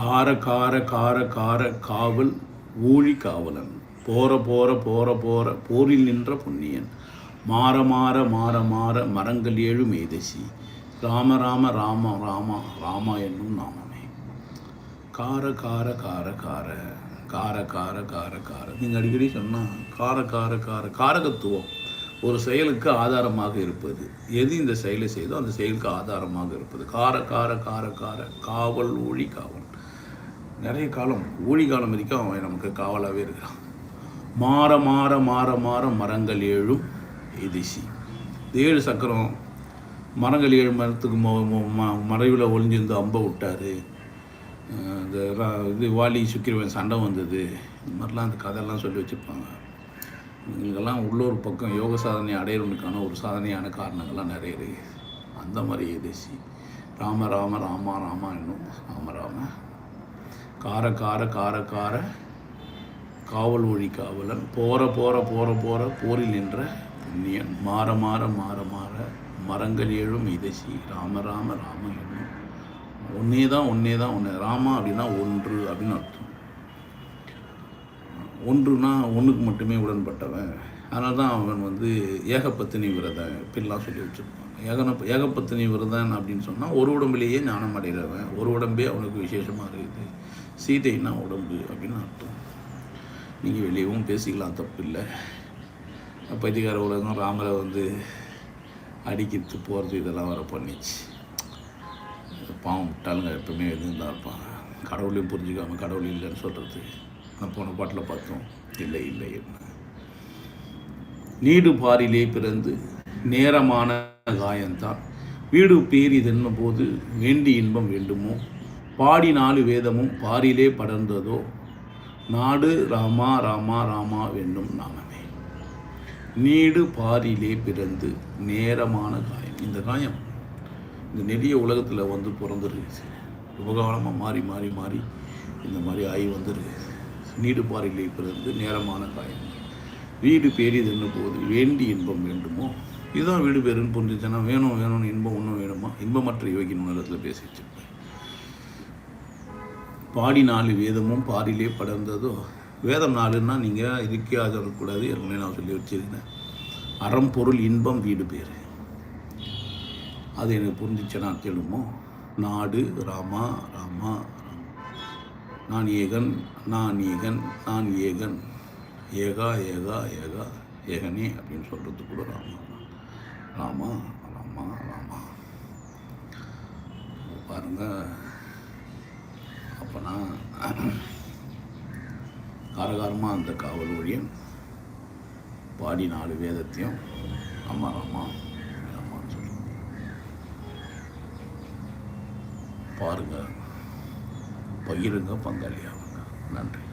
கார கார கார கார காவல் ஊழி காவலன் போற போற போற போற போரில் நின்ற பொன்னியன் மாற மாற மாற மாற மரங்கள் ஏழு மேதசி ராம ராம ராம ராமா ராமா என்னும் நாமமே கார கார கார கார கார கார கார கார நீங்கள் அடிக்கடி சொன்னால் கார கார கார காரகத்துவம் ஒரு செயலுக்கு ஆதாரமாக இருப்பது எது இந்த செயலை செய்தோ அந்த செயலுக்கு ஆதாரமாக இருப்பது கார கார கார கார காவல் ஊழி காவல் நிறைய காலம் ஊழி காலம் வரைக்கும் அவன் நமக்கு காவலாகவே இருக்கிறான். மாற மாற மாற மாற மரங்கள் ஏழும் எதிசி. இந்த ஏழு சக்கரம் மரங்கள் ஏழு மரத்துக்கு மொ- ம- மறைவில் ஒளிஞ்சிருந்து அம்பை விட்டாரு. இந்த ரா- இது வாலி சுக்கிரவன் சண்டை வந்தது. இந்த மாதிரிலாம் அந்த கதையெல்லாம் சொல்லி வச்சுருப்பாங்க இவங்களுக்கெல்லாம் உள்ளூர் பக்கம் யோக சாதனை அடையிறவனுக்கான ஒரு சாதனையான காரணங்கள்லாம் நிறைய இருக்குது அந்த மாதிரி ஏதேசி ராம ராம ராமா ராமா என்னும் ராம ராம. கார கார கார கார காவல் ஒழி காவலன் போற போற போற போற போரில் நின்ற புண்ணியன். மாற மாற மாற மாற மரங்கள் ஏழும் இதசி ராம ராம ராம என்னும் ஒன்னே தான் ஒன்னே தான் ஒன்று ராமா அப்படின்னா ஒன்று அப்படின்னு அர்த்தம். ஒன்றுனா ஒன்றுக்கு மட்டுமே உடன்பட்டவன். அதனால தான் அவன் வந்து ஏகப்பத்தினி விரதன் இப்படிலாம் சொல்லி வச்சிருப்பான். ஏகன ஏகப்பத்தினி விரதன் அப்படின்னு சொன்னால் ஒரு உடம்புலேயே ஞானம் அடைகிறவன் ஒரு உடம்பே அவனுக்கு விசேஷமாக இருக்குது. சீதைன்னா உடம்பு அப்படின்னு அர்த்தம். நீங்கள் வெளியவும் பேசிக்கலாம் தப்பு இல்லை பைத்தியக்கார உலகம் ராமரை வந்து அடிக்கிறது போகிறது இதெல்லாம் வர பண்ணிச்சு. பாவம் விட்டாலுங்க எப்பவுமே எதுவும் தான் இருப்பாங்க. கடவுளையும் புரிஞ்சுக்காம கடவுள் இல்லைன்னு சொல்கிறது நான் போன பாட்டில் பார்த்தோம் இல்லை இல்லை என்ன நீடு பாரிலே பிறந்து நேரமான காயந்தான் வீடு பேரிதென்ன போது வேண்டி இன்பம் வேண்டுமோ? பாடி நாலு வேதமும் பாரிலே படர்ந்ததோ? நாடு ராமா ராமா ராமா வேண்டும் நாமமே. நீடு பாரிலே பிறந்து நேரமான காயம். இந்த காயம் இந்த நெறிய உலகத்தில் வந்து பிறந்துருக்கு உபகாலமாக மாறி மாறி மாறி இந்த மாதிரி ஆகி வந்துருக்கு நீடு பாரிலே பிறந்து நேரமான காயம். வீடு பேரிதென்னும் போது வேண்டி இன்பம் வேண்டுமோ? இதுதான் வீடு பேருன்னு புரிஞ்சுச்சுன்னா வேணும் வேணும்னு இன்பம் ஒன்றும் வேணுமா? இன்பமற்ற யோகின் உணரத்தில் பேசி வச்சிருப்பேன் பாடி நாலு வேதமும் பாரிலே படர்ந்ததோ வேதம் நாலுன்னா நீங்கள் இதுக்கே ஆதரக்கூடாது ஏற்கனவே நான் சொல்லி வச்சுருந்தேன் அறம் பொருள் இன்பம் வீடு பேர். அது எனக்கு புரிஞ்சிச்சுன்னா கேளுமோ நாடு ராமா ராமா ராமா. நான் ஏகன் நான் ஏகன் நான் ஏகன். ஏகா ஏகா ஏகா ஏகனே அப்படின்னு சொல்கிறது கூட ராமா. ராமா ராமா ராமா பாருங்க. அப்போனா காரகாரமாக அந்த காவல் ஒழியன் பாடி நாலு வேதத்தையும் அம்மா ராமா ராமான்னு சொல்லி. பாருங்க. பகிருங்க பங்காளியாகுங்க நன்றி.